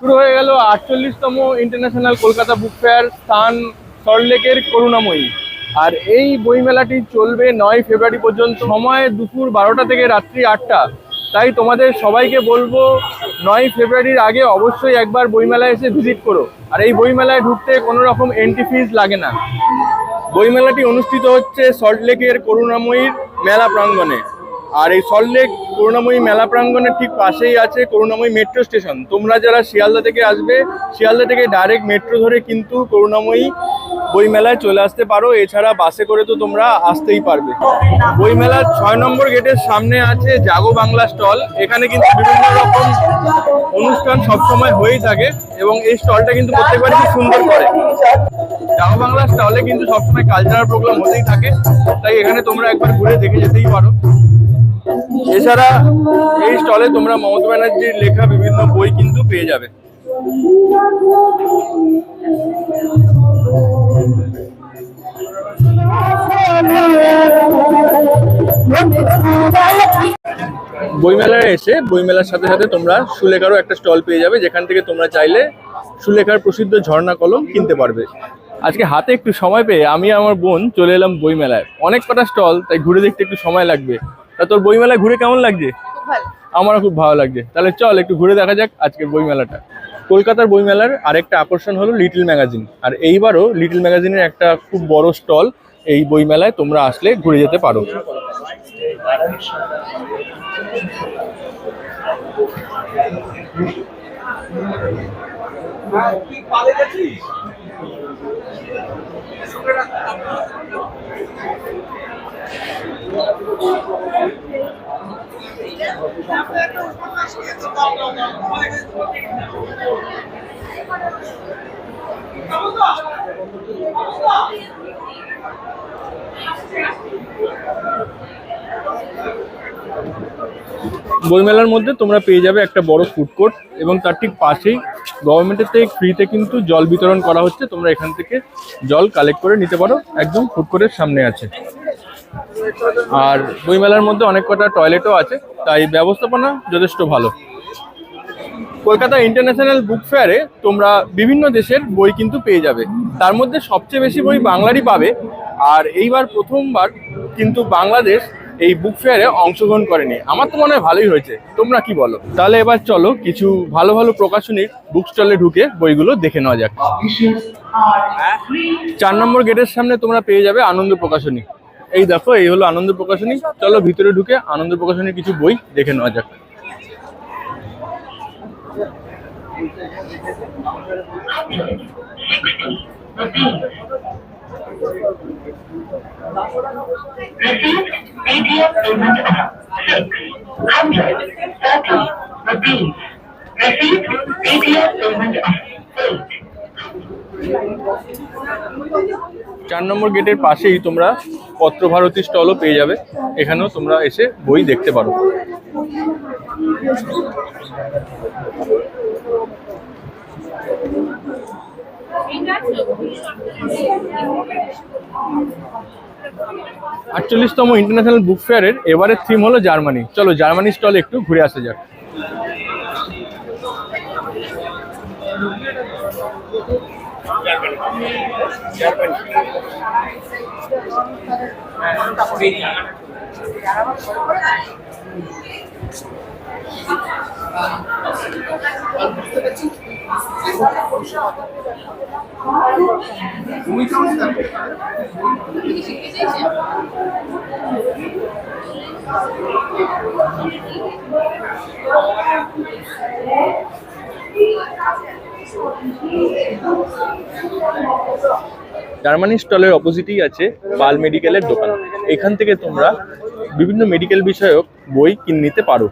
শুরু হয়ে গেল আটচল্লিশতম ইন্টারন্যাশনাল কলকাতা বুক ফেয়ার স্থান সল্টলেকের করুণাময়ী। আর এই বইমেলাটি চলবে নয় ফেব্রুয়ারি পর্যন্ত। সময় দুপুর বারোটা থেকে রাত্রি আটটা। তাই তোমাদের সবাইকে বলব, নয় ফেব্রুয়ারির আগে অবশ্যই একবার বইমেলায় এসে ভিজিট করো। আর এই বইমেলায় ঢুকতে কোনো রকম এন্ট্রি ফিজ লাগে না। বইমেলাটি অনুষ্ঠিত হচ্ছে সল্টলেকের করুণাময়ীর মেলা প্রাঙ্গণে। আর এই সল্টলেক করুণাময়ী মেলা প্রাঙ্গণের ঠিক পাশেই আছে করুণাময়ী মেট্রো স্টেশন তোমরা যারা শিয়ালদা থেকে আসবে, শিয়ালদা থেকে ডাইরেক্ট মেট্রো ধরে কিন্তু করুণাময়ী বইমেলায় চলে আসতে পারো। এছাড়া বাসে করে তো তোমরা আসতেই পারবে। বইমেলার ছয় নম্বর গেটের সামনে আছে জাগো বাংলা স্টল। এখানে কিন্তু বিভিন্ন রকম অনুষ্ঠান সবসময় হয়েই থাকে এবং এই স্টলটা কিন্তু প্রত্যেকবারই খুব সুন্দর করে। জাগো বাংলা স্টলে কিন্তু সবসময় কালচারাল প্রোগ্রাম হতেই থাকে। তাই এখানে তোমরা একবার ঘুরে দেখে যেতেই পারো। এছাড়া এই স্টলে তোমরা মমতা ব্যানার্জির লেখা বিভিন্ন বই কিন্তু পেয়ে যাবে। বইমেলায় এসে, বইমেলার সাথে সাথে তোমরা সুলেখারও একটা স্টল পেয়ে যাবে, যেখান থেকে তোমরা চাইলে সুলেখার প্রসিদ্ধ ঝর্ণা কলম কিনতে পারবে। আজকে হাতে একটু সময় পেয়ে আমি আমার বোন চলে এলাম বইমেলায়। অনেক কটা স্টল, তাই ঘুরে দেখতে একটু সময় লাগবে। তা তোর বইমেলায় ঘুরে কেমন লাগছে? আমারও খুব ভালো লাগছে। তাহলে চল একটু ঘুরে দেখা যাক আজকের বইমেলাটা। কলকাতার বইমেলার আরেকটা আকর্ষণ হলো লিটল ম্যাগাজিন আর এইবারও লিটল ম্যাগাজিনের একটা খুব বড় স্টল এই বইমেলায় তোমরা আসলে ঘুরে যেতে পারো। বইমেলার মধ্যে তোমরা পেয়ে যাবে একটা বড় ফুড কোর্ট এবং তার ঠিক পাশেই গভর্নমেন্টের থেকে ফ্রিতে কিন্তু জল বিতরণ করা হচ্ছে। তোমরা এখান থেকে জল কালেক্ট করে নিতে পারো। একদম ফুড কোর্টের সামনে আছে। আর বইমেলার মধ্যে অনেক কটা টয়লেটও আছে তাই ব্যবস্থাপনা যথেষ্ট ভালো। কলকাতা ইন্টারন্যাশনাল বুক ফেয়ারে তোমরা বিভিন্ন দেশের বই কিন্তু পেয়ে যাবে। তার মধ্যে সবচেয়ে বেশি বই বাংলারই পাবে আর এইবার প্রথমবার কিন্তু বাংলাদেশ এই বুক ফেয়ারে অংশগ্রহণ করেনি। আমার তো মনে হয় ভালোই হয়েছে। তোমরা কি বলো? তাহলে এবার চলো কিছু ভালো ভালো প্রকাশনীর বুক স্টলে ঢুকে বইগুলো দেখে নেওয়া যাক। চার নম্বর গেটের সামনে তোমরা পেয়ে যাবে আনন্দ প্রকাশনী। এই দেখো, এই হলো আনন্দ প্রকাশনী। চলো ভিতরে ঢুকে আনন্দ প্রকাশনীর কিছু বই দেখে নেওয়া যাক। Payment of চার নম্বর গেটের পাশেই তোমরা পত্রভারতী স্টলও পেয়ে যাবে। এখানেও তোমরা এসে বই দেখতে পারো। আটচল্লিশতম ইন্টারন্যাশনাল বুক ফেয়ারের এবারের থিম হলো জার্মানি। চলো জার্মানি স্টলে একটু ঘুরে আসা যাক। Muito obrigado. জার্মানি স্টলের অপোজিটেই আছে পাল মেডিকেলের দোকান। এখান থেকে তোমরা বিভিন্ন মেডিকেল বিষয়ক বই কিনে নিতে পারো।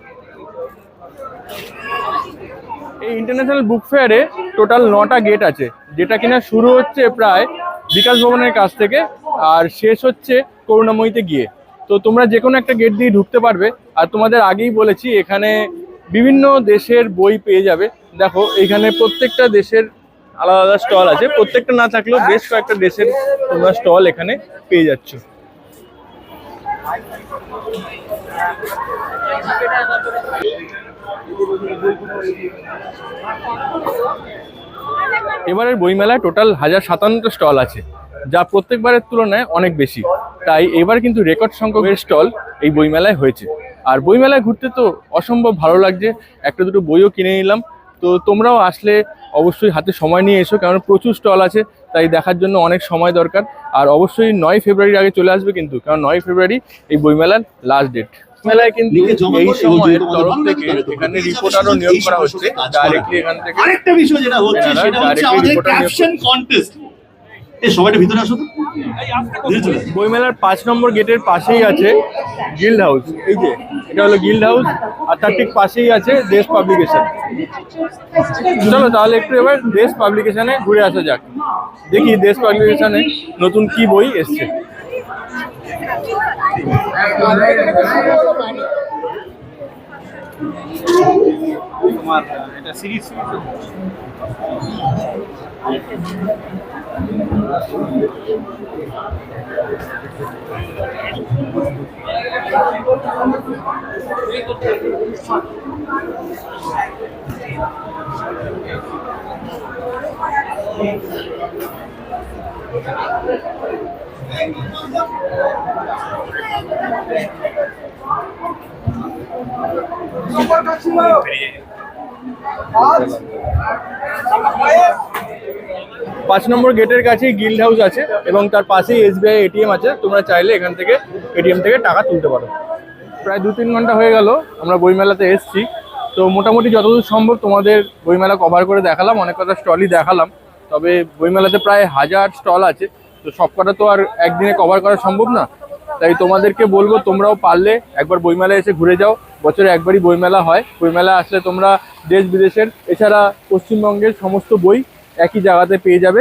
এই ইন্টারন্যাশনাল বুক ফেয়ারে টোটাল নটা গেট আছে, যেটা কিনা শুরু হচ্ছে প্রায় বিকাশ ভবনের কাছ থেকে আর শেষ হচ্ছে করুণাময়ীতে গিয়ে। তো তোমরা যে কোনো একটা গেট দিয়ে ঢুকতে পারবে। আর তোমাদের আগেই বলেছি, এখানে বিভিন্ন দেশের বই পেয়ে যাবে। দেখো, এখানে প্রত্যেকটা দেশের আলাদা আলাদা স্টল আছে। প্রত্যেকটা না থাকলেও বেশ কয়েকটা দেশের তোমরা স্টল এখানে পেয়ে যাচ্ছ। এবারের বইমেলায় টোটাল হাজার সাতান্নটা স্টল আছে, যা প্রত্যেকবারের তুলনায় অনেক বেশি। তাই এবার কিন্তু রেকর্ড সংখ্যকের স্টল এই বইমেলায় হয়েছে। আর বইমেলায় ঘুরতে তো অসম্ভব ভালো লাগছে। একটা দুটো বইও কিনে নিলাম। তো তোমরাও আসলে অবশ্যই হাতে সময় নিয়ে এসো কারণ প্রচুর স্টল আছে তাই দেখার জন্য অনেক সময় দরকার। আর অবশ্যই নয় ফেব্রুয়ারির আগে চলে আসবে কিন্তু কারণ নয় ফেব্রুয়ারি এই বইমেলার লাস্ট ডেট মেলায় কিন্তু এই সময়ের তরফ থেকে এখানে রিপোর্টারও নিয়োগ করা হচ্ছে ডাইরেক্টলি এখান থেকে আরেকটা বিষয় যেটা হচ্ছে সেটা হচ্ছে আমাদের ক্যাপশন কন্টেস্ট এই সবাইটা ভিতরে আসো তো। বইমেলার পাঁচ নম্বর গেটের পাশেই আছে গিল্ড হাউস এই যে এটা হলো গিল্ড হাউস আর তার ঠিক পাশেই আছে দেশ পাবলিকেশন চলো তাহলে একটু এবার দেশ পাবলিকেশনে ঘুরে আসা যাক। দেখি দেশ পাবলিকেশনে নতুন কি বই এসছে। Não pode continuar. Pode. Aê. পাঁচ নম্বর গেটের কাছেই গিল্ড হাউস আছে এবং তার পাশেই এসবিআই এটিএম আছে। তোমরা চাইলে এখান থেকে এটিএম থেকে টাকা তুলতে পারো। প্রায় দু তিন ঘণ্টা হয়ে গেল, আমরা বইমেলাতে এসেছি। তো মোটামুটি যতদূর সম্ভব তোমাদের বইমেলা কভার করে দেখালাম, অনেক কটা স্টলই দেখালাম। তবে বইমেলাতে প্রায় হাজার স্টল আছে। তো সব কটা তো আর একদিনে কভার করা সম্ভব না। তাই তোমাদেরকে বলব, তোমরাও পারলে একবার বইমেলায় এসে ঘুরে যাও। বছরে একবারই বইমেলা হয়। বইমেলা আসলে তোমরা দেশ বিদেশের এছাড়া পশ্চিমবঙ্গের সমস্ত বই একই জায়গাতে পেয়ে যাবে।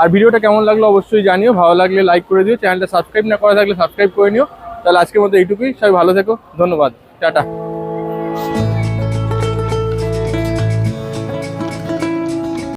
আর ভিডিওটা কেমন লাগল অবশ্যই জানিও। ভালো লাগলে লাইক করে দিও। চ্যানেলটা সাবস্ক্রাইব না করা থাকলে সাবস্ক্রাইব করে নিও। তাহলে আজকের মধ্যে এইটুকুই। সবাই ভালো থেকো। ধন্যবাদ। টাটা।